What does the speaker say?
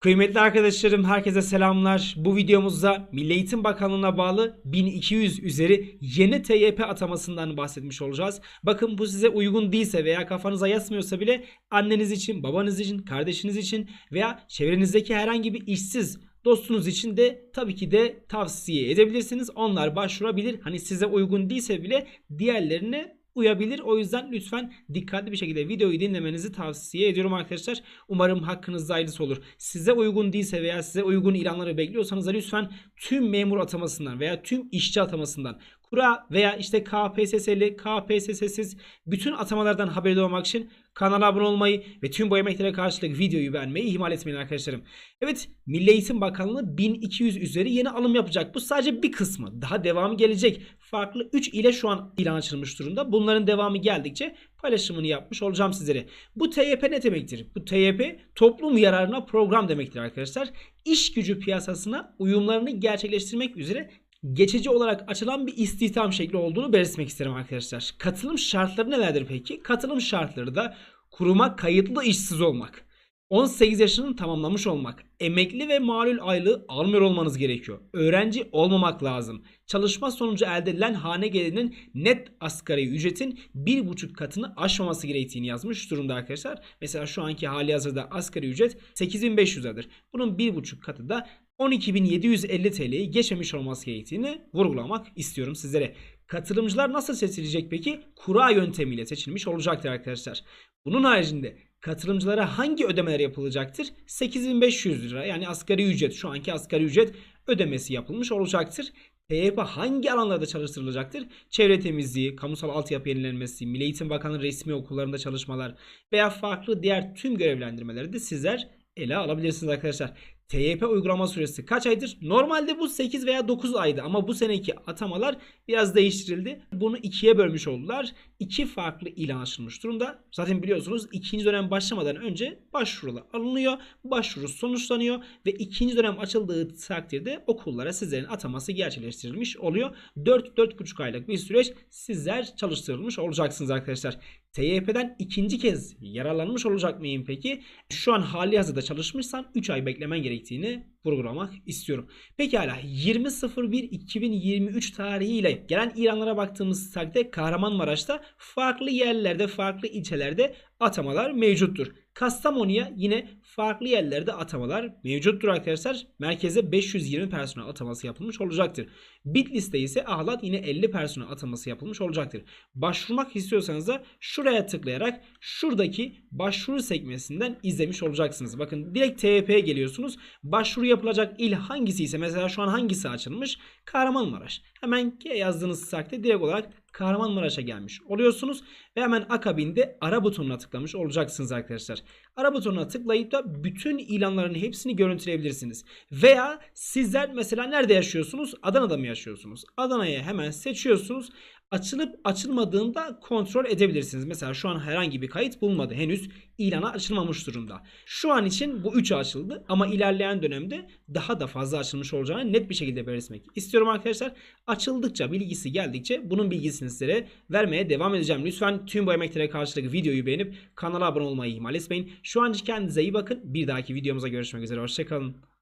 Kıymetli arkadaşlarım herkese selamlar. Bu videomuzda Milli Eğitim Bakanlığı'na bağlı 1200 üzeri yeni TYP atamasından bahsetmiş olacağız. Bakın bu size uygun değilse veya kafanıza yasmıyorsa bile anneniz için, babanız için, kardeşiniz için veya çevrenizdeki herhangi bir işsiz dostunuz için de tabii ki de tavsiye edebilirsiniz. Onlar başvurabilir. Hani size uygun değilse bile diğerlerine uyabilir. O yüzden lütfen dikkatli bir şekilde videoyu dinlemenizi tavsiye ediyorum arkadaşlar. Umarım hakkınızda hayırlısı olur. Size uygun değilse veya size uygun ilanları bekliyorsanız da lütfen tüm memur atamasından veya tüm işçi atamasından kura veya işte KPSS'li, KPSS'siz bütün atamalardan haberdar olmak için kanala abone olmayı ve tüm bu emeklere karşılık videoyu beğenmeyi ihmal etmeyin arkadaşlarım. Evet Milli Eğitim Bakanlığı 1200 üzeri yeni alım yapacak. Bu sadece bir kısmı. Daha devamı gelecek. Farklı 3 ile şu an ilan açılmış durumda. Bunların devamı geldikçe paylaşımını yapmış olacağım sizlere. Bu TYP ne demektir? Bu TYP toplum yararına program demektir arkadaşlar. İş gücü piyasasına uyumlarını gerçekleştirmek üzere geçici olarak açılan bir istihdam şekli olduğunu belirtmek isterim arkadaşlar. Katılım şartları nelerdir peki? Katılım şartları da kuruma kayıtlı işsiz olmak. 18 yaşının tamamlamış olmak, emekli ve malul aylığı almıyor olmanız gerekiyor. Öğrenci olmamak lazım. Çalışma sonucu elde edilen hane gelirinin net asgari ücretin 1,5 katını aşmaması gerektiğini yazmış durumda arkadaşlar. Mesela şu anki hali hazırda asgari ücret 8500 liradır. Bunun 1,5 katı da 12.750 TL'yi geçmemiş olması gerektiğini vurgulamak istiyorum sizlere. Katılımcılar nasıl seçilecek peki? Kura yöntemiyle seçilmiş olacaktır arkadaşlar. Bunun haricinde katılımcılara hangi ödemeler yapılacaktır? 8500 lira yani asgari ücret şu anki asgari ücret ödemesi yapılmış olacaktır. TYP hangi alanlarda çalıştırılacaktır? Çevre temizliği, kamusal altyapı yenilenmesi, Milli Eğitim Bakanlığı resmi okullarında çalışmalar veya farklı diğer tüm görevlendirmeleri de sizler ele alabilirsiniz arkadaşlar. TYP uygulama süresi kaç aydır? Normalde bu 8 veya 9 aydı ama bu seneki atamalar biraz değiştirildi. Bunu ikiye bölmüş oldular. İki farklı ilan açılmış durumda. Zaten biliyorsunuz ikinci dönem başlamadan önce başvurular alınıyor. Başvuru sonuçlanıyor ve ikinci dönem açıldığı takdirde okullara sizlerin ataması gerçekleştirilmiş oluyor. 4-4,5 aylık bir süreç sizler çalıştırılmış olacaksınız arkadaşlar. TYP'den ikinci kez yararlanmış olacak mıyım peki? Şu an hali hazırda çalışmışsan 3 ay beklemen gerektiğini vurgulamak istiyorum. Pekala 20.01.2023 tarihiyle gelen ilanlara baktığımız takdirde Kahramanmaraş'ta farklı yerlerde farklı ilçelerde atamalar mevcuttur. Kastamonu'ya yine farklı yerlerde atamalar mevcuttur arkadaşlar. Merkeze 520 personel ataması yapılmış olacaktır. Bitlis'te ise Ahlat yine 50 personel ataması yapılmış olacaktır. Başvurmak istiyorsanız da şuraya tıklayarak şuradaki başvuru sekmesinden izlemiş olacaksınız. Bakın direkt TYP'ye geliyorsunuz. Başvuru yapılacak il hangisi ise mesela şu an hangisi açılmış? Kahramanmaraş. Hemen G yazdığınız takdirde direkt olarak Kahramanmaraş'a gelmiş oluyorsunuz ve hemen akabinde ara butonuna tıklamış olacaksınız arkadaşlar. Ara butonuna tıklayıp da bütün ilanların hepsini görüntüleyebilirsiniz. Veya sizler mesela nerede yaşıyorsunuz? Adana'da mı yaşıyorsunuz? Adana'ya hemen seçiyorsunuz. Açılıp açılmadığında kontrol edebilirsiniz. Mesela şu an herhangi bir kayıt bulunmadı. Henüz ilana açılmamış durumda. Şu an için bu 3'ü açıldı ama ilerleyen dönemde daha da fazla açılmış olacağını net bir şekilde belirtmek istiyorum arkadaşlar. Açıldıkça bilgisi geldikçe bunun bilgisini sizlere vermeye devam edeceğim. Lütfen tüm bu emeklere karşılık videoyu beğenip kanala abone olmayı ihmal etmeyin. Şu an kendinize iyi bakın. Bir dahaki videomuza görüşmek üzere. Hoşçakalın.